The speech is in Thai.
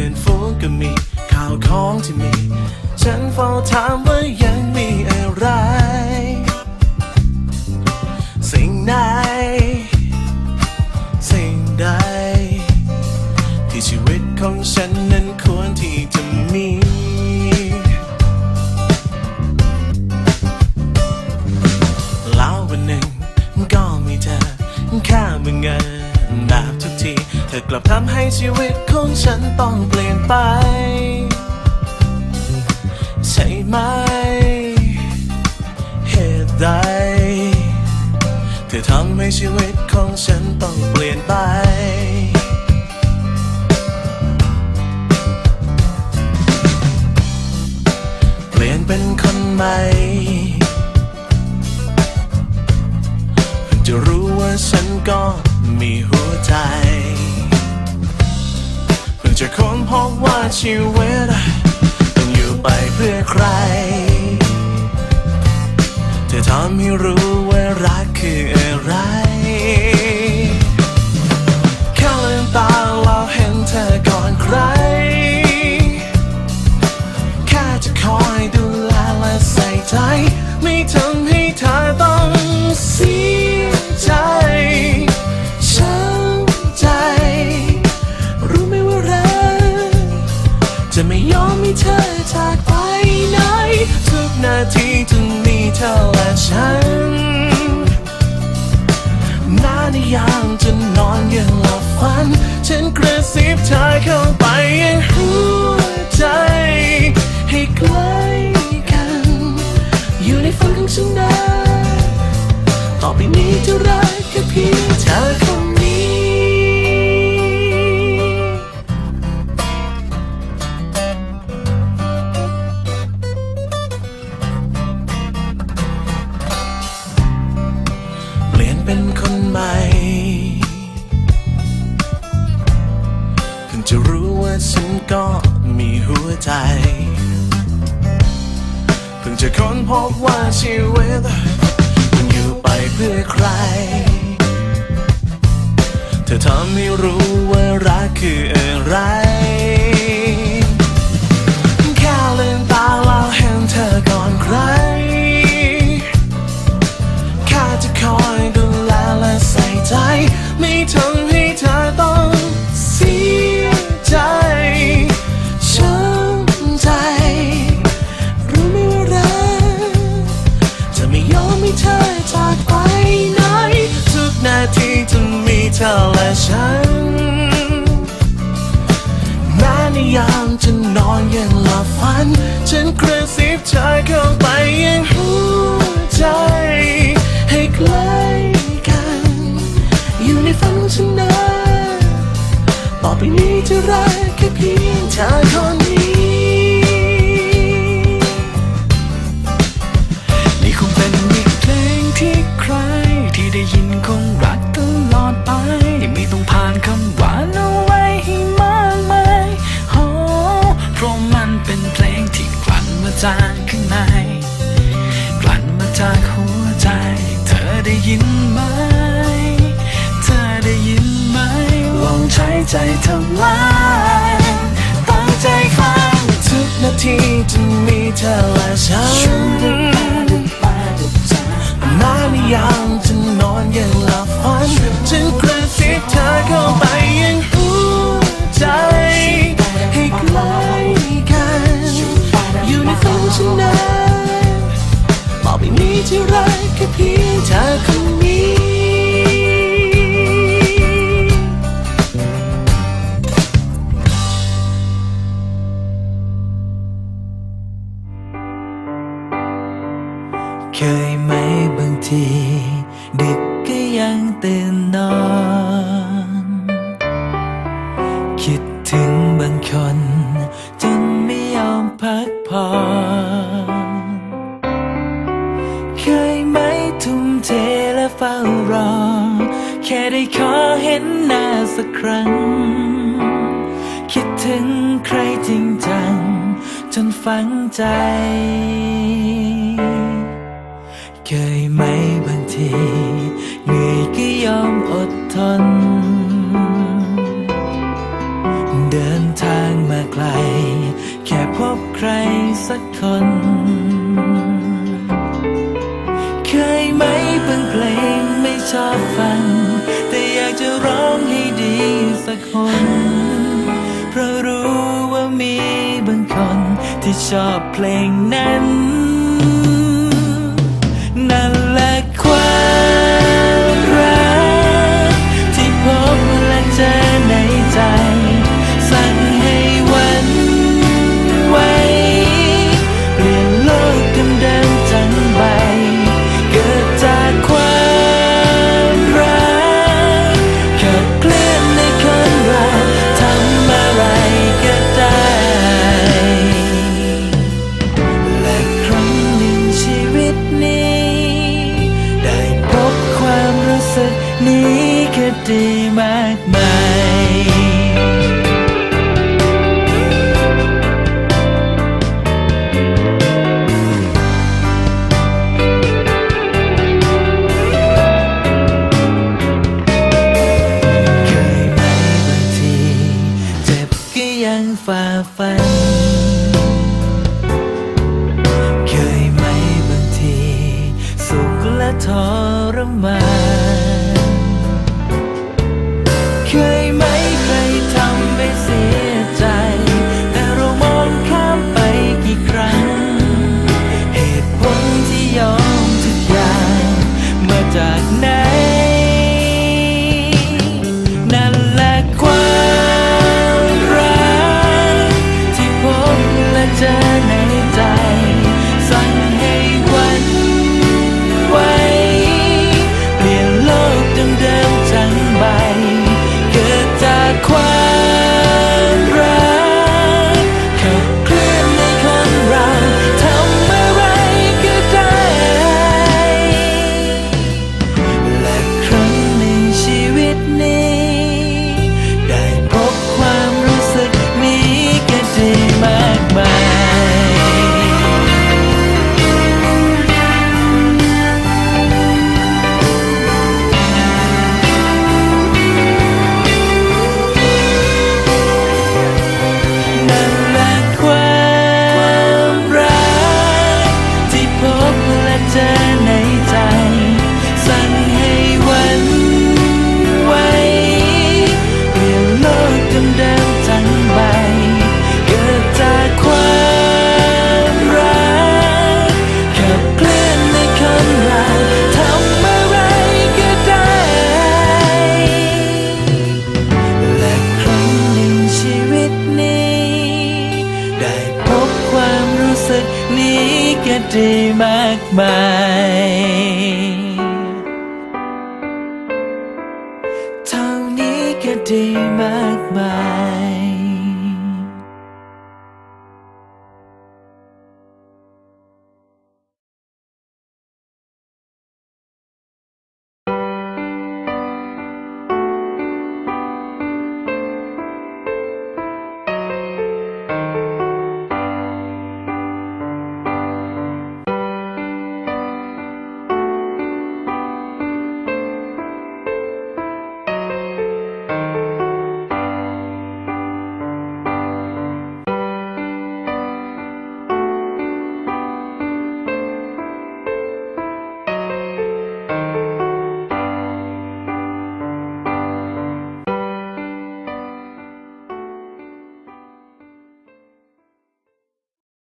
พื่อนฝูงก็มีข่าวของที่มี ฉันเฝ้าถามว่า กลับทำให้ชีวิตของฉันต้องเปลี่ยนไป ใช่ไหม เหตุใด เธอทำให้ชีวิตของฉันต้องเปลี่ยนไปลี่ยนเป็นคนใหม่จะรู้ว่าฉันก็มีหัวใจ ว่าชีวิตต้ออยู่ไปเพื่อใคร เธอทำให้รู้ว่ารักคืออะไร ฉันก็มีหัวใจ เพิ่งจะค้นพบว่าชีวิตมันอยู่ไปเพื่อใคร เธอทำให้รู้ ที ดึกก็ยังตื่นนอน คิดถึงบางคน จนไม่ยอมพักผ่อนเคยไหมทุ่มเทและเฝ้ารอ แค่ได้ขอเห็นหน้าสักครั้ง คิดถึงใครจริงจัง จนฝังใจ เคยไหมบางที เหนื่อยก็ยอมอดทน เดินทางมาไกล แค่พบใครสักคน เคยไหมบางเพลงไม่ชอบฟัง แต่อยากจะร้องให้ดีสักคน เพราะรู้ว่ามีบางคนที่ชอบเพลงนั้น ทรมาน มากมายเท่านี้ก็ดีมากมาย